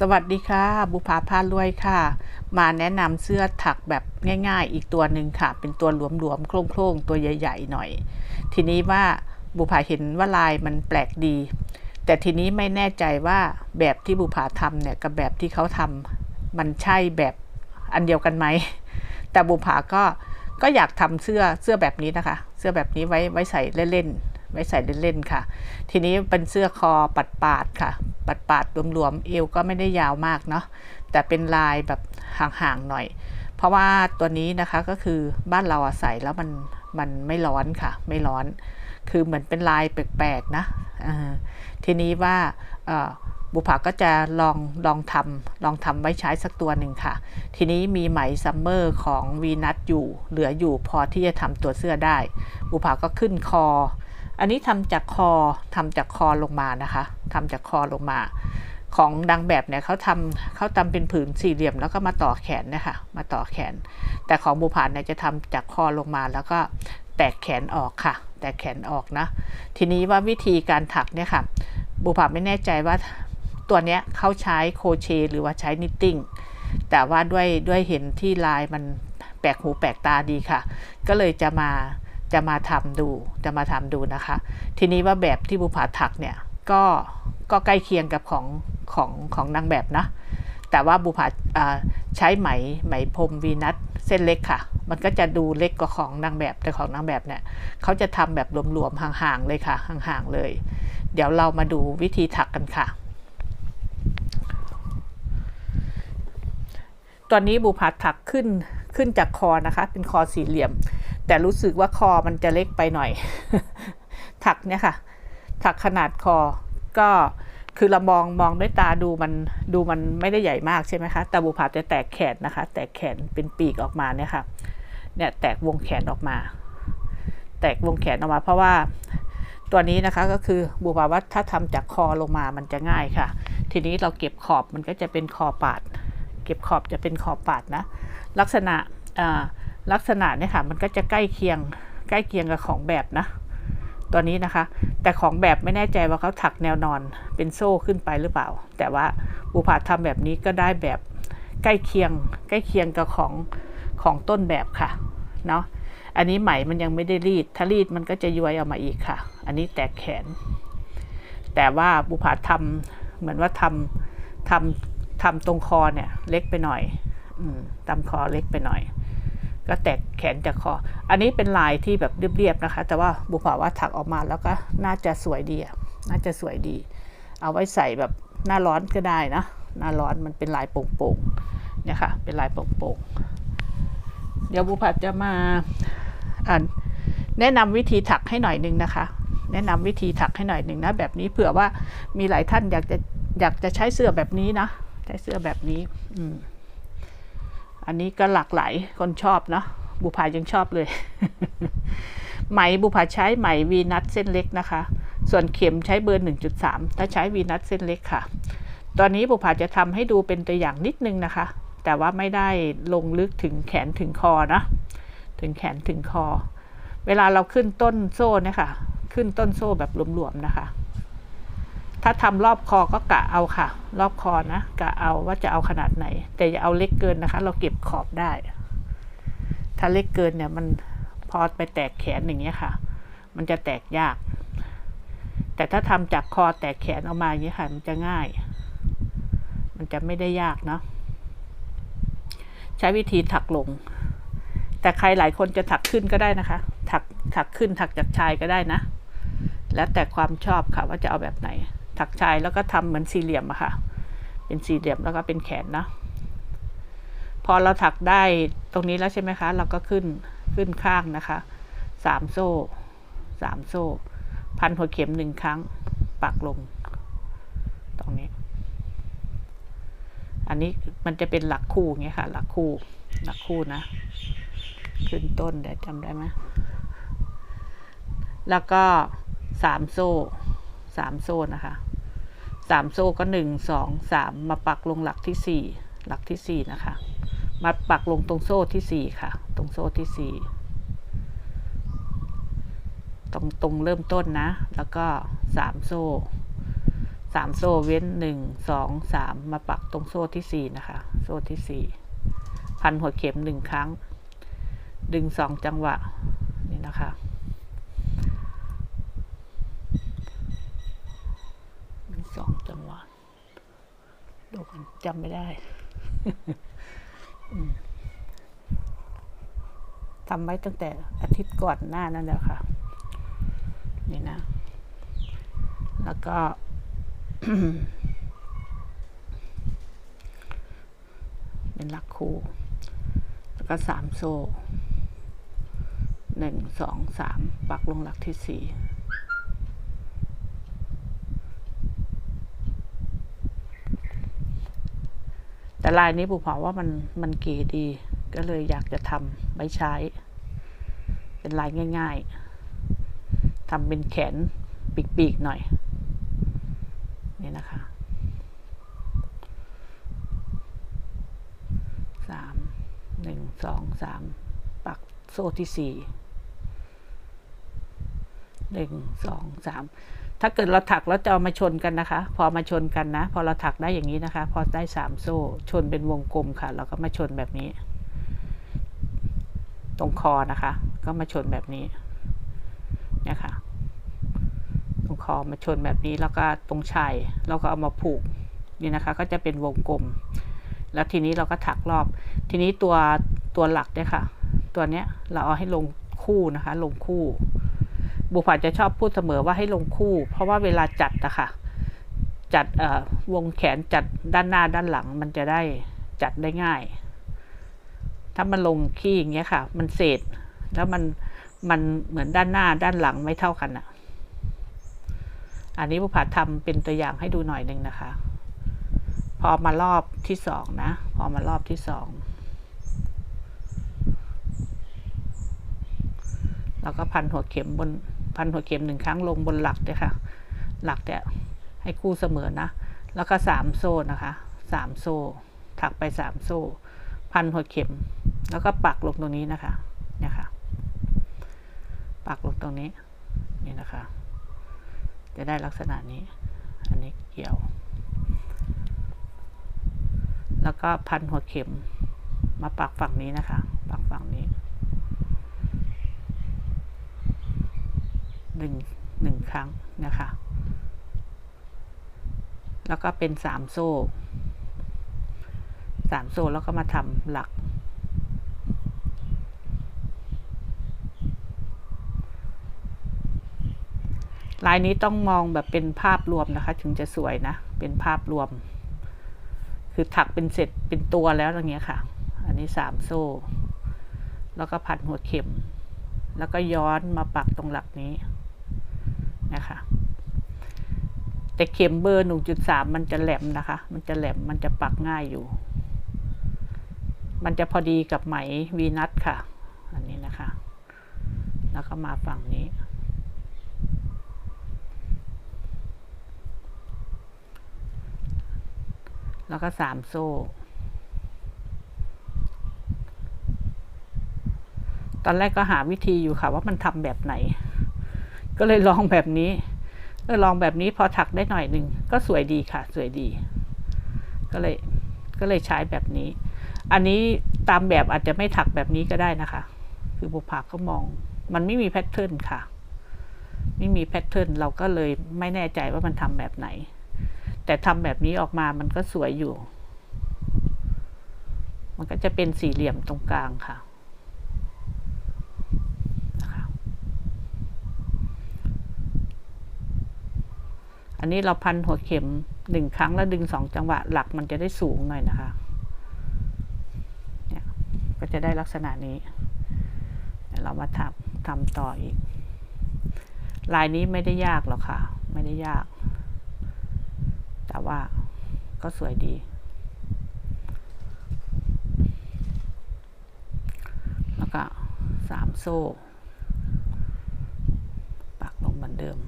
สวัสดีค่ะ บุภาพารวยค่ะ มาแนะนำเสื้อถักแบบง่ายๆ อีกตัวหนึ่งค่ะ เป็นตัวหลวมๆโครงๆ ตัวใหญ่ๆหน่อย ทีนี้ว่าบุภาเห็นว่าลายมันแปลกดี แต่ทีนี้ไม่แน่ใจว่าแบบที่บุภาทำเนี่ยกับแบบที่เขาทำมันใช่แบบอันเดียวกันไหม แต่บุภาก็ก็อยากทำเสื้อเสื้อแบบนี้นะคะ เสื้อแบบนี้ไว้ไว้ใส่เล่นๆไว้ใส่เล่นๆค่ะ ทีนี้เป็นเสื้อคอปัดปาดๆค่ะ ปัดปาดๆหลวมๆเอวก็ไม่ได้ยาวมากเนาะแต่เป็นลายแบบห่างๆหน่อย เพราะว่าตัวนี้นะคะก็คือบ้านเราอะใส่แล้วมันมันไม่ร้อนค่ะ ไม่ร้อน คือเหมือนเป็นลายแปลกๆนะทีนี้ว่าบุภาก็จะลองลองทำลองทำไว้ใช้สักตัวหนึ่งค่ะ ทีนี้มีไหมซัมเมอร์ของวีนัทอยู่ เหลืออยู่พอที่จะทำตัวเสื้อได้ บุภาก็ขึ้นคอ อันนี้ทำจากคอทำจากคอลงมานะคะทำจากคอลงมา ของดังแบบเนี่ยเขาทำเขาทำเป็นผืนสี่เหลี่ยมแล้วก็มาต่อแขนนะคะมาต่อแขน แต่ของบุพานเนี่ยจะทำจากคอลงมาแล้วก็แตกแขนออกค่ะ แตกแขนออกนะ ทีนี้ว่าวิธีการถักเนี่ยค่ะบุพาไม่แน่ใจว่าตัวเนี้ยเขาใช้โครเชต์หรือว่าใช้นิตติ้งแต่ว่าด้วยด้วยเห็นที่ลายมันแปลกหูแปลกตาดีค่ะ ก็เลยจะมา จะมาทำดูจะมาทำดูนะคะ ทีนี้ว่าแบบที่บุภาถักเนี่ยก็ก็ใกล้เคียงกับของของของนางแบบนะ แต่ว่าบุภาใช้ไหมไหมพรมวีนัสเส้นเล็กค่ะ มันก็จะดูเล็กกว่าของนางแบบแต่ของนางแบบเนี่ยเขาจะทำแบบหลวมๆห่างๆเลยค่ะห่างๆเลย เดี๋ยวเรามาดูวิธีถักกันค่ะตอนนี้บุพัดถักขึ้นขึ้นจากคอนะคะ เป็นคอสี่เหลี่ยม แต่รู้สึกว่าคอมันจะเล็กไปหน่อย ถักเนี่ยค่ะ ถักขนาดคอ ก็คือเรามองมองด้วยตาดูมันดูมันไม่ได้ใหญ่มากใช่ไหมคะแต่บุผาจะแตกแขนนะคะ แตกแขนเป็นปีกออกมาเนี่ยค่ะ เนี่ยแตกวงแขนออกมา แตกวงแขนออกมา เพราะว่าตัวนี้นะคะก็คือบุผาว่าถ้าทำจากคอลงมามันจะง่ายค่ะ ทีนี้เราเก็บขอบมันก็จะเป็นคอปาด เก็บขอบจะเป็นขอปาดนะ ลักษณะอ่า ลักษณะเนี่ยค่ะมันก็จะใกล้เคียงใกล้เคียงกับของแบบนะ ตัวนี้นะคะ แต่ของแบบไม่แน่ใจว่าเขาถักแนวนอนเป็นโซ่ขึ้นไปหรือเปล่า แต่ว่าบุผาทำแบบนี้ก็ได้แบบใกล้เคียงใกล้เคียงกับของของต้นแบบค่ะเนาะอันนี้ไหมมันยังไม่ได้รีด ถ้ารีดมันก็จะย้วยออกมาอีกค่ะ อันนี้แตกแขน แต่ว่าบุผาทำเหมือนว่าทำทำทำตรงคอเนี่ย เล็กไปหน่อยอืมตามคอเล็กไปหน่อย ก็แตกแขนจากคอ อันนี้เป็นลายที่แบบเรียบๆนะคะ แต่ว่าบุภาว่าถักออกมาแล้วก็น่าจะสวยดีน่าจะสวยดี เอาไว้ใส่แบบหน้าร้อนก็ได้นะ หน้าร้อนมันเป็นลายโป่งๆเนี่ยค่ะ เป็นลายโป่งๆ เดี๋ยวบุภาจะมาแนะนำวิธีถักให้หน่อยนึงนะคะ แนะนำวิธีถักให้หน่อยหนึ่งนะ แบบนี้เผื่อว่ามีหลายท่านอยากจะอยากจะใช้เสื้อแบบนี้นะ ใช้เสื้อแบบนี้ อืม อันนี้ก็หลากหลายคนชอบเนาะบุพายังชอบเลย ไหมบุพาใช้ไหมวีนัทเส้นเล็กนะคะ ส่วนเข็มใช้เบอร์ 1.3 ถ้าใช้วีนัทเส้นเล็กค่ะ ตอนนี้บุพาจะทำให้ดูเป็นตัวอย่างนิดนึงนะคะ แต่ว่าไม่ได้ลงลึกถึงแขนถึงคอนะ ถึงแขนถึงคอ เวลาเราขึ้นต้นโซ่เนี่ยค่ะขึ้นต้นโซ่แบบหลวมๆนะคะ ถ้าทำรอบคอก็กะเอาค่ะ รอบคอนะกะเอาว่าจะเอาขนาดไหน แต่อย่าเอาเล็กเกินนะคะ เราเก็บขอบได้ ถ้าเล็กเกินเนี่ยมันพอไปแตกแขนอย่างเงี้ยค่ะ มันจะแตกยาก แต่ถ้าทำจากคอแตกแขนออกมาอย่างเงี้ยค่ะ มันจะง่าย มันจะไม่ได้ยากเนาะใช้วิธีถักลง แต่ใครหลายคนจะถักขึ้นก็ได้นะคะ ถักถักขึ้นถักจากชายก็ได้นะ แล้วแต่ความชอบค่ะว่าจะเอาแบบไหน ถักชายแล้วก็ทำเหมือนสี่เหลี่ยมอะค่ะ เป็นสี่เหลี่ยมแล้วก็เป็นแขนนะ พอเราถักได้ตรงนี้แล้วใช่ไหมคะ เราก็ขึ้นขึ้นข้างนะคะสามโซ่สามโซ่ พันหัวเข็มหนึ่งครั้ง ปักลง ตรงนี้ อันนี้มันจะเป็นหลักคู่อย่างเงี้ยค่ะ หลักคู่ หลักคู่นะ ขึ้นต้นเดี๋ยวจำได้ไหมแล้วก็สามโซ่สามโซ่นะคะ สามโซ่ก็หนึ่งสองสามมาปักลงหลักที่สี่หลักที่สี่นะคะ มาปักลงตรงโซ่ที่สี่ค่ะ ตรงโซ่ที่สี่ตรงตรงเริ่มต้นนะ แล้วก็สามโซ่สามโซ่เว้นหนึ่งสองสามมาปักตรงโซ่ที่สี่นะคะ โซ่ที่สี่พันหัวเข็มหนึ่งครั้ง ดึงสองจังหวะ นี่นะคะดึงสองจังหวะ ดูกันจำไม่ได้อืมทำไว้ตั้งแต่อาทิตย์ก่อนหน้านั่นแหละค่ะ นี่นะ แล้วก็ เป็นหลักคู่ แล้วก็สามโซ่หนึ่งสองสามปักลงหลักที่สี่ แต่ลายนี้ปู่เผาว่ามันมันเก๋ดี ก็เลยอยากจะทำไว้ใช้ เป็นลายง่าย ๆทำเป็นแขนปีกๆหน่อย นี่นะคะสามหนึ่งสองสามปักโซ่ที่สี่หนึ่งสองสาม ถ้าเกิดเราถักแล้วจะเอามาชนกันนะคะ พอมาชนกันนะ พอเราถักได้อย่างนี้นะคะ พอได้สามโซ่ ชนเป็นวงกลมค่ะ เราก็มาชนแบบนี้ ตรงคอนะคะ ก็มาชนแบบนี้นะคะตรงคอมาชนแบบนี้แล้วก็ตรงชายเราก็เอามาผูกนี่นะคะ ก็จะเป็นวงกลม แล้วทีนี้เราก็ถักรอบ ทีนี้ตัวตัวหลักเนี่ยค่ะ ตัวเนี้ยเราเอาให้ลงคู่นะคะ ลงคู่ บุพผาจะชอบพูดเสมอว่าให้ลงคู่ เพราะว่าเวลาจัดอะค่ะจัดวงแขนจัดด้านหน้าด้านหลังมันจะได้จัดได้ง่าย ถ้ามันลงขี้อย่างเงี้ยค่ะ มันเศษ แล้วมันมันเหมือนด้านหน้าด้านหลังไม่เท่ากันอะอันนี้บุพผาทำเป็นตัวอย่างให้ดูหน่อยหนึ่งนะคะ พอมารอบที่สองนะ พอมารอบที่สองแล้วก็พันหัวเข็มบน พันหัวเข็มหนึ่งครั้งลงบนหลักเลยค่ะ หลักเนี่ยให้คู่เสมอนะ แล้วก็สามโซ่นะคะสามโซ่ ถักไปสามโซ่ พันหัวเข็ม แล้วก็ปักลงตรงนี้นะคะ เนี่ยค่ะ ปักลงตรงนี้ นี่นะคะ จะได้ลักษณะนี้ อันนี้เกี่ยว แล้วก็พันหัวเข็ม มาปักฝั่งนี้นะคะ ปักฝั่งนี้ หนึ่งหนึ่งครั้งนะคะ แล้วก็เป็นสามโซ่สามโซ่แล้วก็มาทำหลัก ลายนี้ต้องมองแบบเป็นภาพรวมนะคะ ถึงจะสวยนะ เป็นภาพรวม คือถักเป็นเสร็จเป็นตัวแล้วอย่างเงี้ยค่ะ อันนี้สามโซ่ แล้วก็พันหัวเข็ม แล้วก็ย้อนมาปักตรงหลักนี้นะคะ แต่เข็มเบอร์หนึ่งจุดสามมันจะแหลมนะคะ มันจะแหลม มันจะปักง่ายอยู่ มันจะพอดีกับไหมวีนัทค่ะ อันนี้นะคะ แล้วก็มาฝั่งนี้ แล้วก็สามโซ่ ตอนแรกก็หาวิธีอยู่ค่ะ ว่ามันทำแบบไหน ก็เลยลองแบบนี้เออลองแบบนี้พอถักได้หน่อยหนึ่งก็สวยดีค่ะ สวยดี ก็เลยก็เลยใช้แบบนี้ อันนี้ตามแบบอาจจะไม่ถักแบบนี้ก็ได้นะคะ คือบุพาเขามอง มันไม่มีแพทเทิร์นค่ะ ไม่มีแพทเทิร์นเราก็เลยไม่แน่ใจว่ามันทำแบบไหน แต่ทำแบบนี้ออกมามันก็สวยอยู่ มันก็จะเป็นสี่เหลี่ยมตรงกลางค่ะ อันนี้เราพันหัวเข็มหนึ่งครั้งแล้วดึงสองจังหวะหลักมันจะได้สูงหน่อยนะคะเนี่ยก็จะได้ลักษณะนี้ เรามาทำทำต่ออีก ลายนี้ไม่ได้ยากหรอกค่ะ ไม่ได้ยาก แต่ว่าก็สวยดีแล้วก็สามโซ่ ปักลงเหมือนเดิม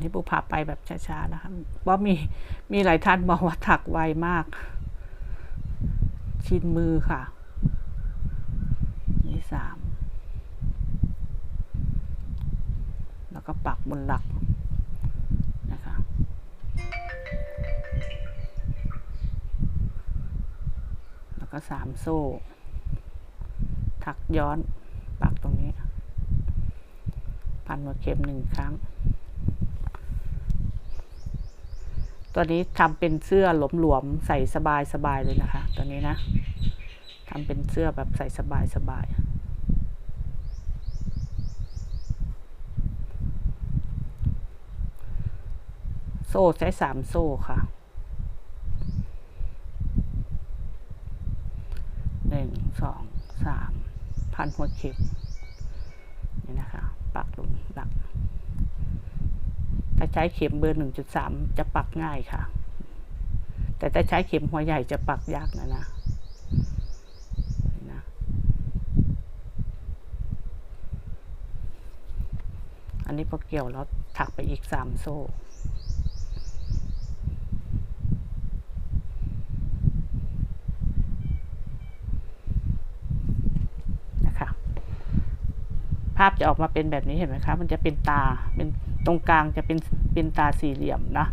นี่ปูพาไปแบบช้าๆนะคะเพราะมีมีหลายท่านบอกว่าถักไวมาก ชินมือค่ะ นี่สามแล้วก็ปักบนหลักนะคะแล้วก็สามโซ่ ถักย้อนปักตรงนี้ พันหัวเข็มหนึ่งครั้ง ตัวนี้ทำเป็นเสื้อหลวมๆใส่สบายๆเลยนะคะ ตัวนี้นะทำเป็นเสื้อแบบใส่สบายๆโซ่ใช้สามโซ่ค่ะหนึ่งสองสามพันหัวเข็มนี่นะคะ ปักลงหลัก ถ้าใช้เข็มเบอร์หนึ่งจุดสามจะปักง่ายค่ะ แต่ถ้าใช้เข็มหัวใหญ่จะปักยากนะนะนะ อันนี้พอเกี่ยวแล้วถักไปอีกสามโซ่ นะคะ ภาพจะออกมาเป็นแบบนี้เห็นไหมคะมันจะเป็นตาเป็นตรงกลางจะเป็นเป็นตาสี่เหลี่ยมนะ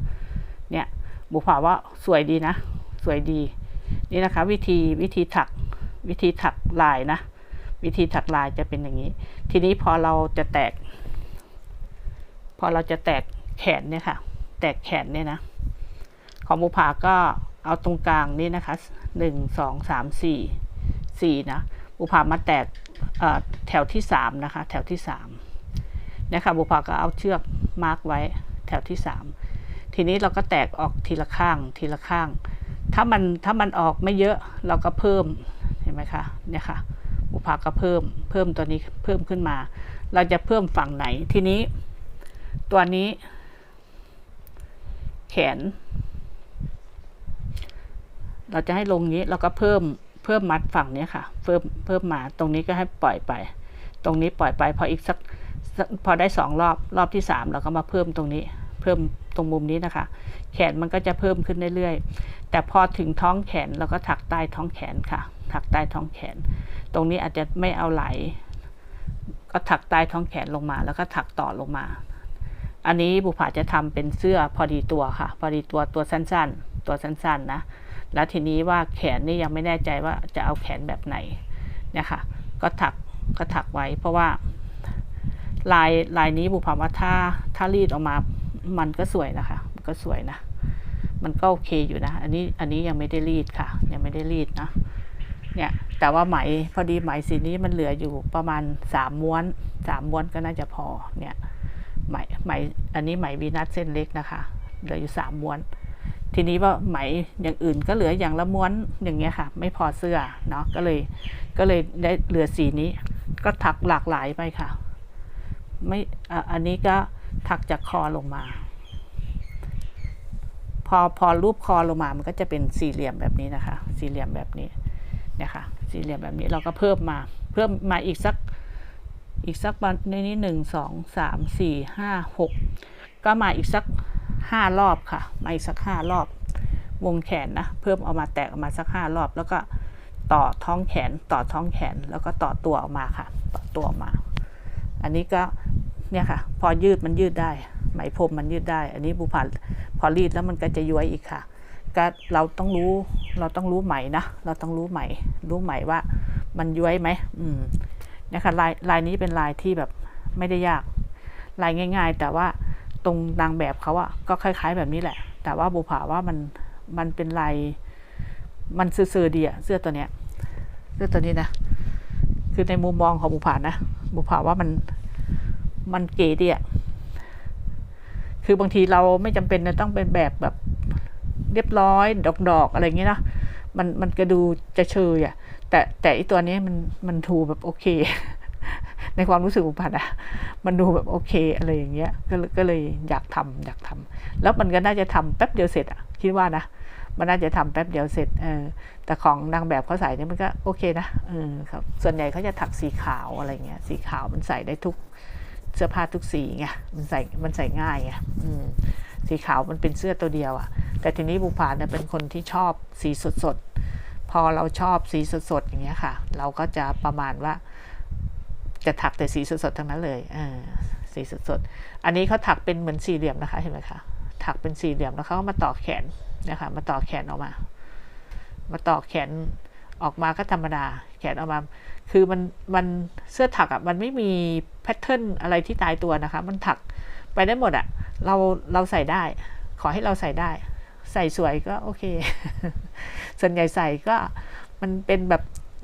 เนี่ยบุผาว่าสวยดีนะ สวยดี นี่นะคะ วิธีวิธีถักวิธีถักลายนะ วิธีถักลายจะเป็นอย่างนี้ ทีนี้พอเราจะแตก พอเราจะแตกแขนเนี่ยค่ะ แตกแขนเนี่ยนะ ของบุภาก็เอาตรงกลางนี่นะคะหนึ่งสองสามสี่สี่นะบุภามาแตก แถวที่สามนะคะ แถวที่สามนี่ยค่ะบุภาก็เอาเชือกมาร์กไว้แถวที่สามทีนี้เราก็แตกออกทีละข้างทีละข้าง ถ้ามันถ้ามันออกไม่เยอะเราก็เพิ่มเห็นไหมคะเนี่ยค่ะบุภาก็เพิ่มเพิ่มตัวนี้เพิ่มขึ้นมา เราจะเพิ่มฝั่งไหนทีนี้ ตัวนี้ แขน เราจะให้ลงนี้เราก็เพิ่ม เพิ่มมัดฝั่งนี้ค่ะ เพิ่มเพิ่มมาตรงนี้ก็ให้ปล่อยไป ตรงนี้ปล่อยไปพออีกสักพอได้สองรอบรอบที่สามเราก็มาเพิ่มตรงนี้ เพิ่มตรงมุมนี้นะคะ แขนมันก็จะเพิ่มขึ้นเรื่อยๆ แต่พอถึงท้องแขนเราก็ถักใต้ท้องแขนค่ะ ถักใต้ท้องแขน ตรงนี้อาจจะไม่เอาไหล ก็ถักใต้ท้องแขนลงมา แล้วก็ถักต่อลงมา อันนี้บุภาจะทำเป็นเสื้อพอดีตัวค่ะ พอดีตัวตัวสั้นๆ ตัวสั้นๆนะ แล้วทีนี้ว่าแขนนี่ยังไม่แน่ใจว่าจะเอาแขนแบบไหนเนี่ยค่ะ ก็ถักก็ถักไว้ เพราะว่าลายลายนี้บุพาว่าถ้าถ้ารีดออกมามันก็สวยนะคะมันก็สวยนะ มันก็โอเคอยู่นะ อันนี้อันนี้ยังไม่ได้รีดค่ะ ยังไม่ได้รีดนะเนี่ยแต่ว่าไหมพอดีไหมสีนี้มันเหลืออยู่ประมาณสามม้วนสามม้วนก็น่าจะพอเนี่ยไหมไหมอันนี้ไหมวีนัสเส้นเล็กนะคะ เหลืออยู่สามม้วน ทีนี้ว่าไหมอย่างอื่นก็เหลืออย่างละม้วนอย่างเงี้ยค่ะ ไม่พอเสื้อเนาะก็เลยก็เลยได้เหลือสีนี้ ก็ถักหลากหลายไปค่ะ ไม่อ,อันนี้ก็ถักจากคอลงมา พอพอรูปคอลงมามันก็จะเป็นสี่เหลี่ยมแบบนี้นะคะ สี่เหลี่ยมแบบนี้เนี่ยค่ะ สี่เหลี่ยมแบบนี้เราก็เพิ่มมา เพิ่มมาอีกสักอีกสักในนี้หนึ่งสองสามสี่ห้าหกก็มาอีกสัก ห้ารอบค่ะ มาอีกสักห้ารอบ วงแขนนะ เพิ่มเอามาแตกออกมาสักห้ารอบ แล้วก็ต่อท้องแขน ต่อท้องแขน แล้วก็ต่อตัวออกมาค่ะ ต่อตัวออกมา อันนี้ก็เนี่ยค่ะ พอยืดมันยืดได้ ไหมพรมมันยืดได้ อันนี้บุพาพอรีดแล้วมันก็จะย้วยอีกค่ะ ก็เราต้องรู้ เราต้องรู้ไหมนะ เราต้องรู้ไหม รู้ไหมว่ามันย้วยไหมอืมนะคะลายลายนี้เป็นลายที่แบบไม่ได้ยาก ลายง่าย ๆ แต่ว่า ตรงนางแบบเขาอะก็คล้าย ๆ แบบนี้แหละ แต่ว่าบุผาว่ามันมันเป็นลายมันซื่อๆดีอะเสื้อตัวเนี้ยเสื้อตัวนี้นะคือในมุมมองของบุผานะบุผาว่ามันมันเก๋ดีอะคือบางทีเราไม่จำเป็นจะต้องเป็นแบบแบบเรียบร้อยดอกๆอะไรอย่างเงี้ยนะมันมันก็ดูจะเชยอะแต่แต่อีตัวนี้มันมันดูแบบโอเค ในความรู้สึกของพันอะมันดูแบบโอเคอะไรอย่างเงี้ยก็เลยก็เลยอยากทำอยากทำแล้วมันก็น่าจะทำแป๊บเดียวเสร็จอะคิดว่านะมันน่าจะทำแป๊บเดียวเสร็จเออแต่ของนางแบบเขาใส่เนี่ยมันก็โอเคนะเออครับส่วนใหญ่เขาจะถักสีขาวอะไรเงี้ยสีขาวมันใส่ได้ทุกเสื้อผ้าทุกสีไงมันใส่มันใส่ง่ายไงอืมสีขาวมันเป็นเสื้อตัวเดียวอะแต่ทีนี้บุพาเนี่ยเป็นคนที่ชอบสีสดๆพอเราชอบสีสดๆอย่างเงี้ยค่ะ เราก็จะประมาณว่า จะถักแต่สีสดๆทั้งนั้นเลยเออสีสีสดๆอันนี้เขาถักเป็นเหมือนสี่เหลี่ยมนะคะเห็นไหมคะถักเป็นสี่เหลี่ยมแล้วเขามาต่อแขนนะคะมาต่อแขนออกมา มาต่อแขนออกมาก็ธรรมดา แขนออกมา คือมันมันเสื้อถักอะมันไม่มีแพทเทิร์นอะไรที่ตายตัวนะคะ มันถักไปได้หมดอะเราเราใส่ได้ ขอให้เราใส่ได้ ใส่สวยก็โอเค ส่วนใหญ่ใส่ก็มันเป็นแบบ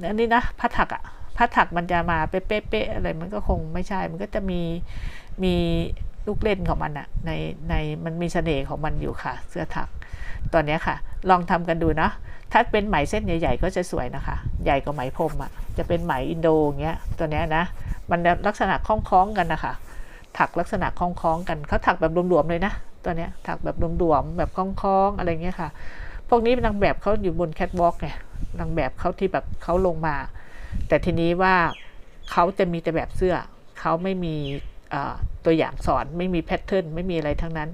อันนี้นะผ้าถักอะ ผ้าถักมันจะมาเป๊ะๆอะไรมันก็คงไม่ใช่ มันก็จะมีมีลูกเล่นของมันอะในในมันมีเสน่ห์ของมันอยู่ค่ะ เสื้อถักตัวเนี้ยค่ะ ลองทำกันดูเนาะถ้าเป็นไหมเส้นใหญ่ๆก็จะสวยนะคะ ใหญ่กว่าไหมพรมอะจะเป็นไหมอินโดอย่างเงี้ยตัวเนี้ยนะ มันลักษณะคล้องๆกันนะคะถักลักษณะคล้องๆกันเขาถักแบบรวมๆเลยนะตัวเนี้ยถักแบบรวมๆแบบคล้องๆอะไรเงี้ยค่ะ พวกนี้เป็นนางแบบเขาอยู่บนแคทวอล์กไงนางแบบเขาที่แบบเขาลงมา แต่ทีนี้ว่าเขาจะมีแต่แบบเสื้อ เขาไม่มีตัวอย่างสอนไม่มีแพทเทิร์นไม่มีอะไรทั้งนั้น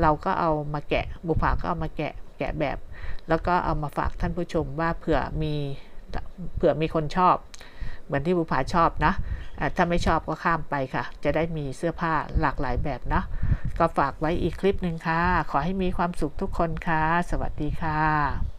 เราก็เอามาแกะบุภาก็เอามาแกะแกะแบบ แล้วก็เอามาฝากท่านผู้ชมว่าเผื่อมีเผื่อมีคนชอบ เหมือนที่บุภาชอบนะะถ้าไม่ชอบก็ข้ามไปค่ะ จะได้มีเสื้อผ้าหลากหลายแบบนะก็ฝากไว้อีกคลิปหนึ่งค่ะ ขอให้มีความสุขทุกคนค่ะ สวัสดีค่ะ